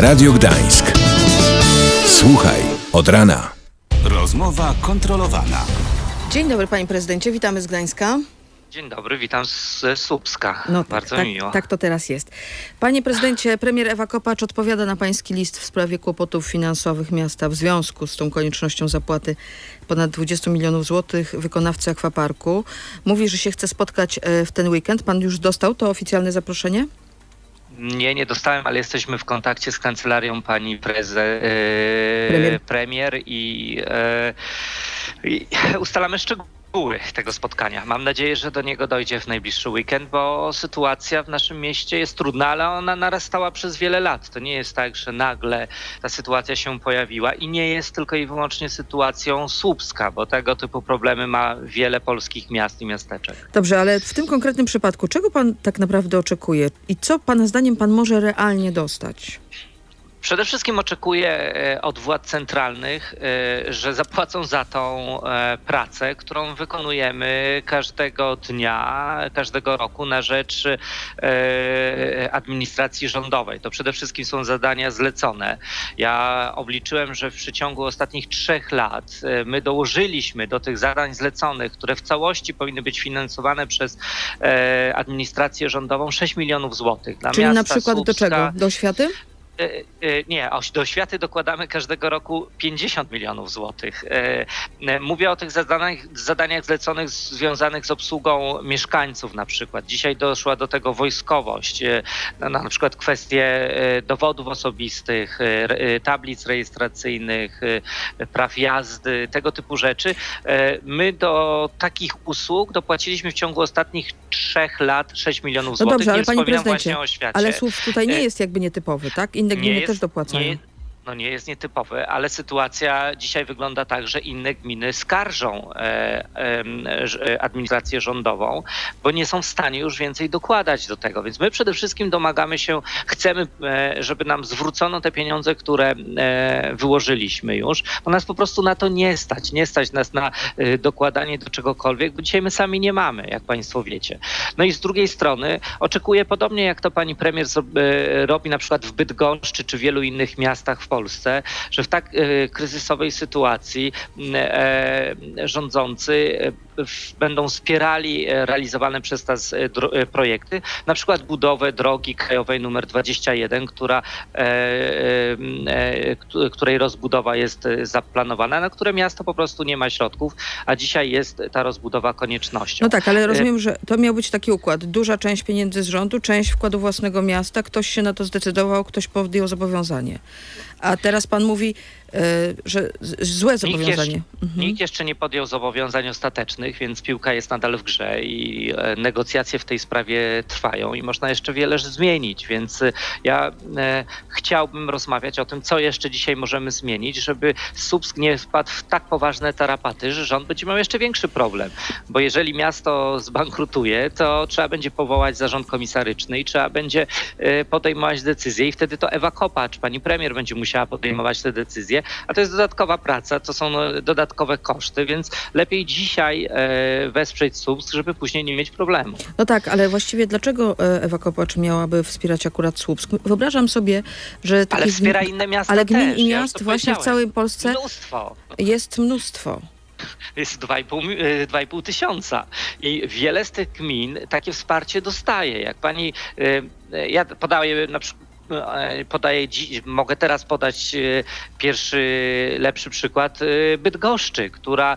Radio Gdańsk. Słuchaj od rana. Rozmowa kontrolowana. Dzień dobry panie prezydencie, witamy z Gdańska. Dzień dobry, witam z Słupska. No tak, Bardzo tak, miło. tak to teraz jest. Panie prezydencie, premier Ewa Kopacz odpowiada na pański list w sprawie kłopotów finansowych miasta w związku z tą koniecznością zapłaty ponad 20 milionów złotych wykonawcy akwaparku. Mówi, że się chce spotkać e, w ten weekend. Pan już dostał to oficjalne zaproszenie? Nie, nie dostałem, ale jesteśmy w kontakcie z kancelarią pani preze, e, Premier. premier, i, e, i ustalamy szczegóły tego spotkania. Mam nadzieję, że do niego dojdzie w najbliższy weekend, bo sytuacja w naszym mieście jest trudna, ale ona narastała przez wiele lat. To nie jest tak, że nagle ta sytuacja się pojawiła i nie jest tylko i wyłącznie sytuacją Słupska, bo tego typu problemy ma wiele polskich miast i miasteczek. Dobrze, ale w tym konkretnym przypadku, czego pan tak naprawdę oczekuje i co pana zdaniem pan może realnie dostać? Przede wszystkim oczekuję e, od władz centralnych, e, że zapłacą za tą e, pracę, którą wykonujemy każdego dnia, każdego roku na rzecz administracji rządowej. To przede wszystkim są zadania zlecone. Ja obliczyłem, że w przeciągu ostatnich trzech lat my dołożyliśmy do tych zadań zleconych, które w całości powinny być finansowane przez administrację rządową 6 milionów złotych. Dla Czyli na przykład do Słupska- czego? Do oświaty? E, e, Nie, do oświaty dokładamy każdego roku 50 milionów złotych. E, Mówię o tych zadaniach, zadaniach zleconych związanych z obsługą mieszkańców na przykład. Dzisiaj doszła do tego wojskowość, e, na, przykład kwestie dowodów osobistych, tablic rejestracyjnych, praw jazdy, tego typu rzeczy. My do takich usług dopłaciliśmy w ciągu ostatnich trzech lat 6 milionów No złotych. dobrze, ale Nie panie wspominam prezydencie, właśnie o oświacie. ale Słów tutaj nie jest jakby nietypowy, tak? Inne gminy jest- też dopłacają. Nie, no nie jest nietypowe, ale sytuacja dzisiaj wygląda tak, że inne gminy skarżą e, ż- e, administrację rządową, bo nie są w stanie już więcej dokładać do tego. Więc my przede wszystkim domagamy się, chcemy, e, żeby nam zwrócono te pieniądze, które e, wyłożyliśmy już, bo nas po prostu na to nie stać. Nie stać nas na e, dokładanie do czegokolwiek, bo dzisiaj my sami nie mamy, jak Państwo wiecie. No i z drugiej strony oczekuję podobnie jak to pani premier e, robi na przykład w Bydgoszczy czy wielu innych miastach w Polsce, że w tak e, kryzysowej sytuacji e, rządzący e, będą wspierali e, realizowane przez nas e, e, projekty, na przykład budowę drogi krajowej numer 21, która, któ- której rozbudowa jest zaplanowana, na które miasto po prostu nie ma środków, a dzisiaj jest ta rozbudowa koniecznością. No tak, ale rozumiem, że to miał być taki układ. Duża część pieniędzy z rządu, część wkładu własnego miasta. Ktoś się na to zdecydował, ktoś podjął zobowiązanie. A teraz pan mówi, że z- złe Nikt zobowiązanie. jeszcze, Mhm. nikt jeszcze nie podjął zobowiązań ostatecznych, więc piłka jest nadal w grze i e, negocjacje w tej sprawie trwają i można jeszcze wiele zmienić, więc e, ja e, chciałbym rozmawiać o tym, co jeszcze dzisiaj możemy zmienić, żeby Słupsk nie wpadł w tak poważne tarapaty, że rząd będzie miał jeszcze większy problem, bo jeżeli miasto zbankrutuje, to trzeba będzie powołać zarząd komisaryczny i trzeba będzie e, podejmować decyzje i wtedy to Ewa Kopacz, pani premier będzie musiała podejmować te decyzje, a to jest dodatkowa praca, to są no, dodatkowe koszty, więc lepiej dzisiaj e, wesprzeć Słupsk, żeby później nie mieć problemu. No tak, ale właściwie dlaczego e, Ewa Kopacz miałaby wspierać akurat Słupsk? Wyobrażam sobie, że Ale takich wspiera inne miasta ale gmin też. i ja miast to właśnie w całej Polsce Mnóstwo. jest mnóstwo. Jest 2,5 mi- e, 2,5 tysiąca. I wiele z tych gmin takie wsparcie dostaje. Jak pani, e, e, ja podaję na przykład e, podaję, dzi- mogę teraz podać e, pierwszy, lepszy przykład e, Bydgoszczy, która e,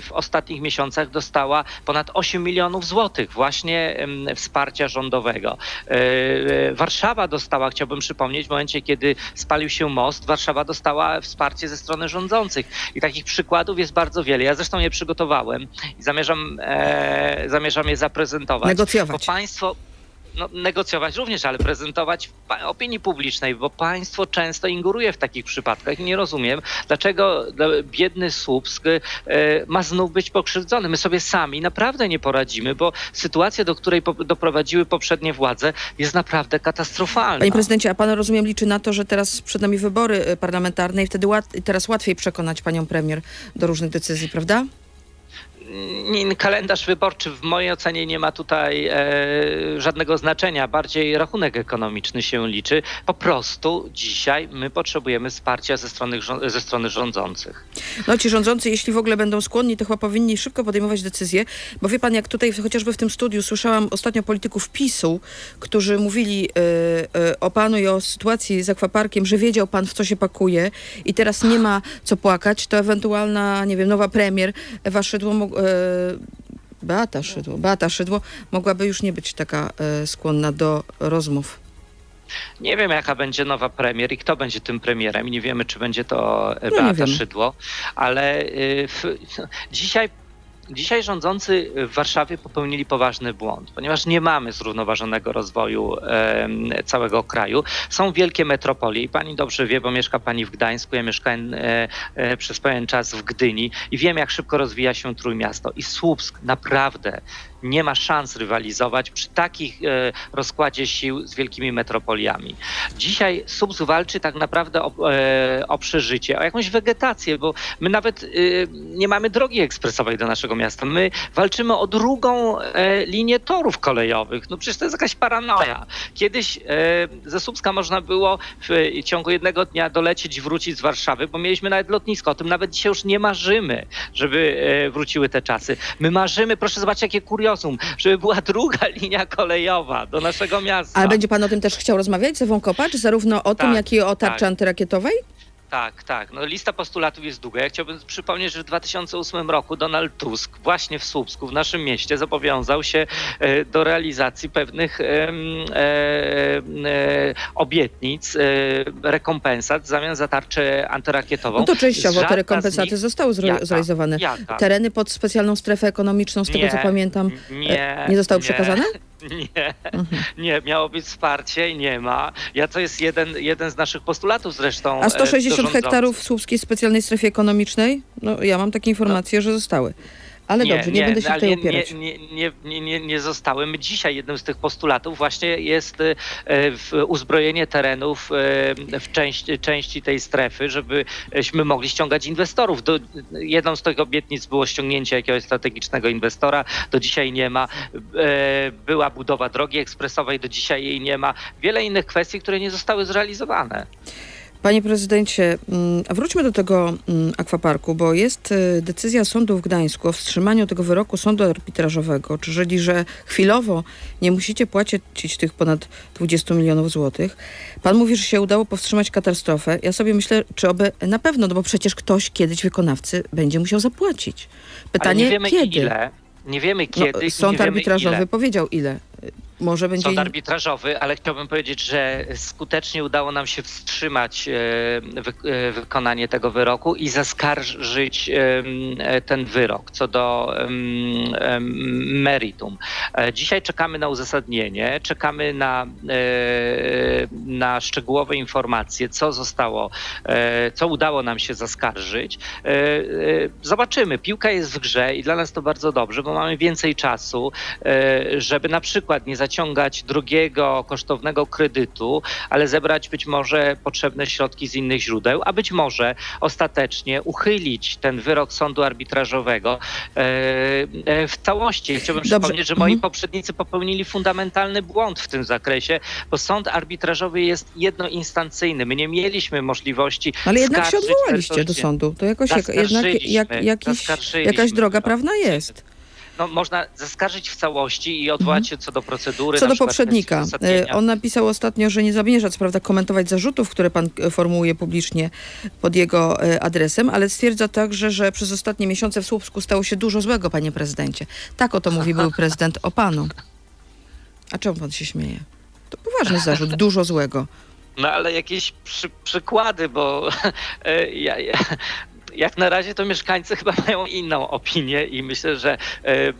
w ostatnich miesiącach dostała ponad 8 milionów złotych właśnie wsparcia rządowego. E, e, Warszawa dostała, chciałbym przypomnieć, w momencie, kiedy spalił się most, Warszawa dostała wsparcie ze strony rządzących. I takich przykładów jest bardzo wiele. Ja zresztą je przygotowałem i zamierzam, e, zamierzam je zaprezentować. Negocjować. Bo państwo no, negocjować również, ale prezentować opinii publicznej, bo państwo często inguruje w takich przypadkach i nie rozumiem, dlaczego dla- biedny Słupsk e, ma znów być pokrzywdzony. My sobie sami naprawdę nie poradzimy, bo sytuacja, do której doprowadziły poprzednie władze jest naprawdę katastrofalna. Panie prezydencie, a pan rozumiem liczy na to, że teraz przed nami wybory e, parlamentarne i wtedy łat, teraz łatwiej przekonać panią premier do różnych decyzji, prawda? Kalendarz wyborczy w mojej ocenie nie ma tutaj e, żadnego znaczenia. Bardziej rachunek ekonomiczny się liczy. Po prostu dzisiaj my potrzebujemy wsparcia ze strony, ze strony rządzących. No ci rządzący, jeśli w ogóle będą skłonni, to chyba powinni szybko podejmować decyzje, bo wie pan, jak tutaj chociażby w tym studiu słyszałam ostatnio polityków PiSu, którzy mówili e, e, o panu i o sytuacji z akwaparkiem, że wiedział pan, w co się pakuje i teraz nie ma co płakać, to ewentualna, nie wiem, nowa premier Ewa Szydło, mog- e, Beata Szydło, Beata Szydło mogłaby już nie być taka e, skłonna do rozmów. Nie wiem, jaka będzie nowa premier i kto będzie tym premierem. Nie wiemy, czy będzie to e, nie Beata. Szydło, ale y, w, dzisiaj. Dzisiaj rządzący w Warszawie popełnili poważny błąd, ponieważ nie mamy zrównoważonego rozwoju całego kraju. Są wielkie metropolie i pani dobrze wie, bo mieszka pani w Gdańsku, ja mieszkałem e, e, przez pewien czas w Gdyni i wiem, jak szybko rozwija się Trójmiasto. I Słupsk naprawdę nie ma szans rywalizować przy takich e, rozkładzie sił z wielkimi metropoliami. Dzisiaj Słupsk walczy tak naprawdę o, e, o przeżycie, o jakąś wegetację, bo my nawet e, nie mamy drogi ekspresowej do naszego miasta. My walczymy o drugą linię torów kolejowych. No przecież to jest jakaś paranoja. Kiedyś ze Słupska można było w ciągu jednego dnia dolecieć wrócić z Warszawy, bo mieliśmy nawet lotnisko. O tym nawet dzisiaj już nie marzymy, żeby wróciły te czasy. My marzymy, proszę zobaczyć, jakie kuriozum, żeby była druga linia kolejowa do naszego miasta. Ale będzie pan o tym też chciał rozmawiać z Ewą Kopacz, zarówno o tym, Tak, jak i o tarczy tak. antyrakietowej? Tak, tak. No, lista postulatów jest długa. Ja chciałbym przypomnieć, że w 2008 roku Donald Tusk właśnie w Słupsku, w naszym mieście, zobowiązał się e, do realizacji pewnych e, e, obietnic, rekompensat w zamian za tarczę antyrakietową. No to częściowo Żadna te rekompensaty nich- zostały zre- Jaka? zrealizowane. Jaka? Tereny pod specjalną strefę ekonomiczną, z tego Nie, co pamiętam, nie, nie zostały przekazane? Nie, nie, miało być wsparcie i nie ma. Ja to jest jeden, jeden z naszych postulatów zresztą. A e, 160 do rządzących. hektarów w słupskiej specjalnej strefie ekonomicznej? No ja mam takie informacje, że zostały. Ale dobrze, nie, będę się ale tutaj nie, upierać. Nie, nie, nie, nie, nie zostały. My dzisiaj jednym z tych postulatów właśnie jest e, uzbrojenie terenów e, w części, części tej strefy, żebyśmy mogli ściągać inwestorów. Do, jedną z tych obietnic było ściągnięcie jakiegoś strategicznego inwestora, do dzisiaj nie ma. E, Była budowa drogi ekspresowej, do dzisiaj jej nie ma. Wiele innych kwestii, które nie zostały zrealizowane. Panie prezydencie, mm, wróćmy do tego mm, akwaparku, bo jest y, decyzja sądu w Gdańsku o wstrzymaniu tego wyroku sądu arbitrażowego, czyli że chwilowo nie musicie płacić tych ponad 20 milionów złotych. Pan mówi, że się udało powstrzymać katastrofę. Ja sobie myślę, czy oby na pewno, no bo przecież ktoś kiedyś wykonawcy będzie musiał zapłacić. Pytanie, Ale nie wiemy kiedy? ile. Nie wiemy No, kiedy. i sąd arbitrażowy ile. powiedział ile. Może będzie... Sąd arbitrażowy, ale chciałbym powiedzieć, że skutecznie udało nam się wstrzymać e, wy, e, wykonanie tego wyroku i zaskarżyć e, ten wyrok co do meritum. Dzisiaj czekamy na uzasadnienie, czekamy na, na szczegółowe informacje, co zostało, co udało nam się zaskarżyć. Zobaczymy. Piłka jest w grze i dla nas to bardzo dobrze, bo mamy więcej czasu, żeby na przykład nie zaciągać drugiego kosztownego kredytu, ale zebrać być może potrzebne środki z innych źródeł, a być może ostatecznie uchylić ten wyrok sądu arbitrażowego e, e, w całości. Chciałbym Dobrze. przypomnieć, że moi Mhm. poprzednicy popełnili fundamentalny błąd w tym zakresie, bo sąd arbitrażowy jest jednoinstancyjny. My nie mieliśmy możliwości Ale jednak się odwołaliście do sądu. To jakoś jak, jednak jak, jakiś, jakaś droga prawna jest. No, można zaskarżyć w całości i odwołać się co do procedury. Mhm. Co do poprzednika, e, on napisał ostatnio, że nie zamierza co prawda komentować zarzutów, które pan e, formułuje publicznie pod jego e, adresem, ale stwierdza także, że przez ostatnie miesiące w Słupsku stało się dużo złego, panie prezydencie. Tak oto mówi był prezydent o panu. A czemu pan się śmieje? To poważny zarzut, dużo złego. No ale jakieś przy, przykłady, bo ja, ja, jak na razie to mieszkańcy chyba mają inną opinię i myślę, że e, e,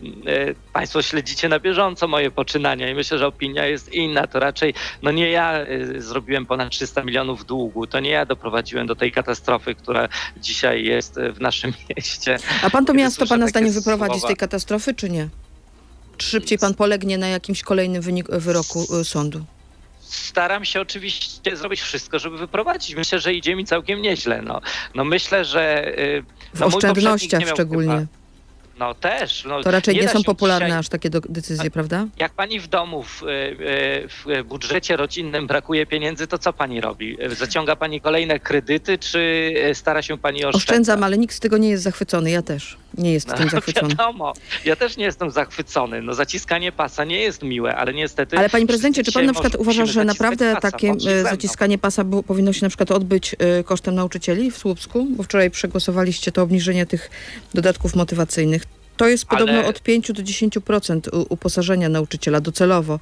Państwo śledzicie na bieżąco moje poczynania i myślę, że opinia jest inna. To raczej, no nie ja e, zrobiłem ponad 300 milionów długu, to nie ja doprowadziłem do tej katastrofy, która dzisiaj jest w naszym mieście. A pan to Kiedy miasto pana zdaniem wyprowadzi z słowa- tej katastrofy, czy nie? Czy szybciej pan polegnie na jakimś kolejnym wynik, wyroku sądu? Staram się oczywiście zrobić wszystko, żeby wyprowadzić. Myślę, że idzie mi całkiem nieźle. No, no myślę, że. y, W no mój poprzednik oszczędnościach nie szczególnie. Chyba, No też. No, To raczej nie, da są popularne dzisiaj- aż takie decyzje, prawda? Jak pani w domu w, e, w budżecie rodzinnym brakuje pieniędzy, to co pani robi? Zaciąga pani kolejne kredyty, czy stara się pani oszczędzać? Oszczędzam, ale nikt z tego nie jest zachwycony. Ja też nie jestem No, zachwycony. Wiadomo, ja też nie jestem zachwycony. No zaciskanie pasa nie jest miłe, ale niestety... Ale panie prezydencie, czy pan na przykład uważa, że naprawdę pasa, takie e, zaciskanie pasa było, powinno się na przykład odbyć e, kosztem nauczycieli w Słupsku? Bo wczoraj przegłosowaliście to obniżenie tych dodatków motywacyjnych. To jest Ale- podobno od 5 do 10% u- uposażenia nauczyciela docelowo.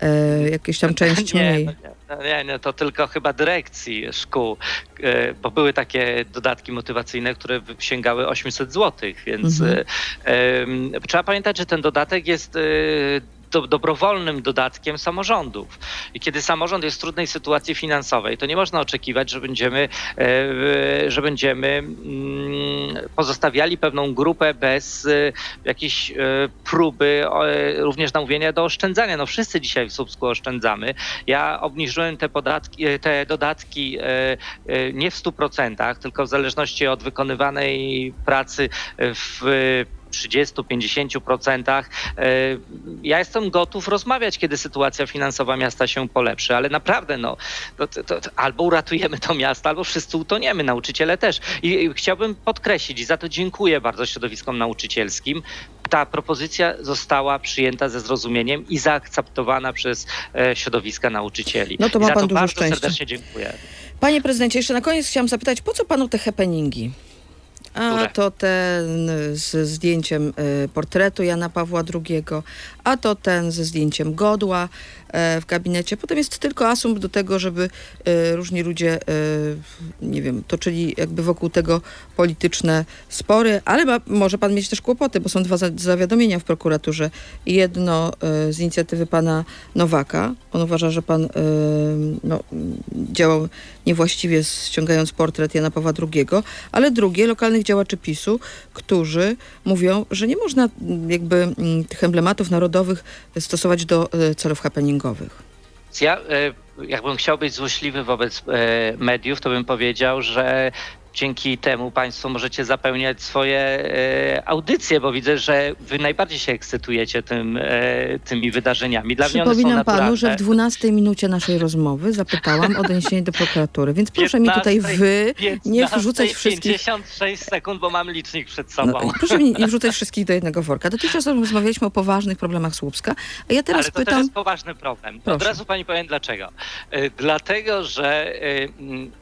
E, jakieś tam część nie, mniej. no nie, no nie, nie, to tylko chyba dyrekcji szkół, e, bo były takie dodatki motywacyjne, które sięgały 800 zł, więc Mhm. e, trzeba pamiętać, że ten dodatek jest e, do, dobrowolnym dodatkiem samorządów. I kiedy samorząd jest w trudnej sytuacji finansowej, to nie można oczekiwać, że będziemy, e, że będziemy mm, pozostawiali pewną grupę bez e, jakiejś e, próby również namówienia do oszczędzania. No wszyscy dzisiaj w Słupsku oszczędzamy. Ja obniżyłem te, podatki, te dodatki nie w 100%, tylko w zależności od wykonywanej pracy w 30-50%. E, Ja jestem gotów rozmawiać, kiedy sytuacja finansowa miasta się polepszy, ale naprawdę no, to, to, to, albo uratujemy to miasto, albo wszyscy utoniemy, nauczyciele też. I, I chciałbym podkreślić, i za to dziękuję bardzo środowiskom nauczycielskim, ta propozycja została przyjęta ze zrozumieniem i zaakceptowana przez e, środowiska nauczycieli. No to I ma za pan to dużo bardzo szczęścia. serdecznie dziękuję. Panie prezydencie, jeszcze na koniec chciałam zapytać, po co panu te happeningi? A to ten z zdjęciem y, portretu Jana Pawła II, a to ten ze zdjęciem godła e, w gabinecie. Potem jest tylko asumpt do tego, żeby e, różni ludzie, e, nie wiem, toczyli jakby wokół tego polityczne spory, ale ma, może pan mieć też kłopoty, bo są dwa za- zawiadomienia w prokuraturze. Jedno e, z inicjatywy pana Nowaka. On uważa, że pan e, no, działał niewłaściwie ściągając portret Jana Pawła II, ale drugie lokalnych działaczy PiSu, którzy mówią, że nie można mm, jakby mm, tych emblematów narodowych stosować do e, celów happeningowych. Ja e, jakbym chciał być złośliwy wobec e, mediów, to bym powiedział, że dzięki temu Państwo możecie zapełniać swoje e, audycje, bo widzę, że Wy najbardziej się ekscytujecie tym, e, tymi wydarzeniami. Dla Przypominam panu, że w 12 minucie naszej rozmowy zapytałam o doniesienie do prokuratury, więc proszę mi tutaj 15, wy nie 15, wrzucać wszystkich 56 sekund, bo mam licznik przed sobą. No, proszę mi nie wrzucać wszystkich do jednego worka. Dotychczas rozmawialiśmy o poważnych problemach Słupska, a ja teraz Ale to pytam... jest poważny problem. Od Proszę. razu pani powiem dlaczego. E, Dlatego, że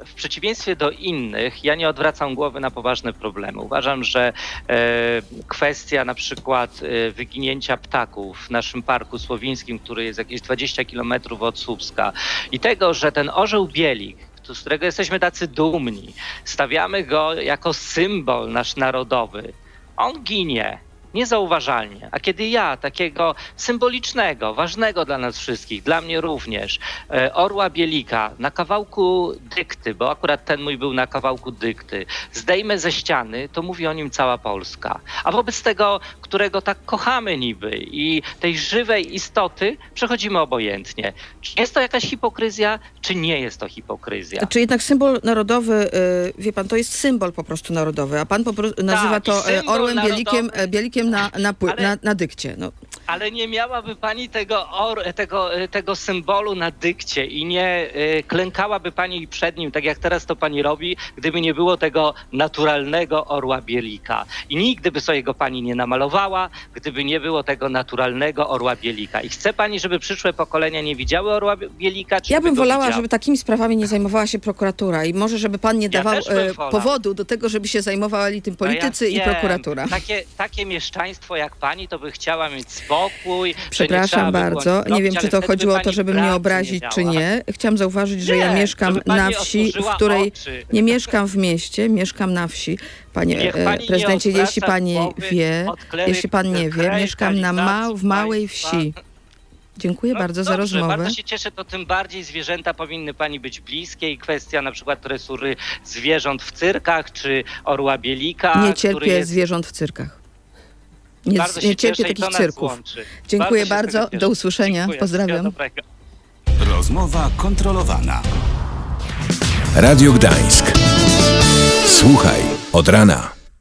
w przeciwieństwie do innych, ja nie odwracam głowy na poważne problemy. Uważam, że e, kwestia na przykład e, wyginięcia ptaków w naszym parku słowińskim, który jest jakieś 20 kilometrów od Słupska i tego, że ten orzeł bielik, z którego jesteśmy tacy dumni, stawiamy go jako symbol nasz narodowy, on ginie niezauważalnie. A kiedy ja, takiego symbolicznego, ważnego dla nas wszystkich, dla mnie również, e, orła bielika na kawałku dykty, bo akurat ten mój był na kawałku dykty, zdejmę ze ściany, to mówi o nim cała Polska. A wobec tego, którego tak kochamy niby i tej żywej istoty, przechodzimy obojętnie. Czy jest to jakaś hipokryzja, czy nie jest to hipokryzja? Czy jednak symbol narodowy, y, wie pan, to jest symbol po prostu narodowy, a pan po prostu nazywa Tak, to e, orłem bielikiem, narodowy. e, bielikiem na, na, pły- Ale- na, na dykcie. No, Ale nie miałaby pani tego, or, tego, tego symbolu na dykcie i nie y, klękałaby pani przed nim, tak jak teraz to pani robi, gdyby nie było tego naturalnego orła bielika. I nigdy by sobie go pani nie namalowała, gdyby nie było tego naturalnego orła bielika. I chce pani, żeby przyszłe pokolenia nie widziały orła bielika? Ja bym wolała, widziały? żeby takimi sprawami nie zajmowała się prokuratura i może, żeby pan nie Ja dawał e, powodu do tego, żeby się zajmowali tym No ja politycy i wiem. prokuratura. Takie, takie mieszczaństwo jak pani, to by chciała mieć spokój. nie Przepraszam bardzo. Nie wiem, czy to chodziło o to, żeby mnie obrazić, czy miała. nie. Chciałam zauważyć, że ja Nie, mieszkam żeby pani na wsi, w której oczy. nie mieszkam w mieście, mieszkam na wsi. Panie e, pani nie prezydencie, jeśli pani wie, jeśli pan nie wie, mieszkam na ma, w małej wsi. Dziękuję No bardzo za dobrze, rozmowę. Bardzo się cieszę, to tym bardziej zwierzęta powinny pani być bliskie i kwestia na przykład tresury zwierząt w cyrkach, czy orła bielika, Nie cierpię jest... zwierząt w cyrkach. Nie, bardzo się nie cierpię takich cyrków. Dziękuję bardzo. cieszę. Do usłyszenia. Dziękuję. Pozdrawiam. Rozmowa kontrolowana. Radio Gdańsk. Słuchaj od rana.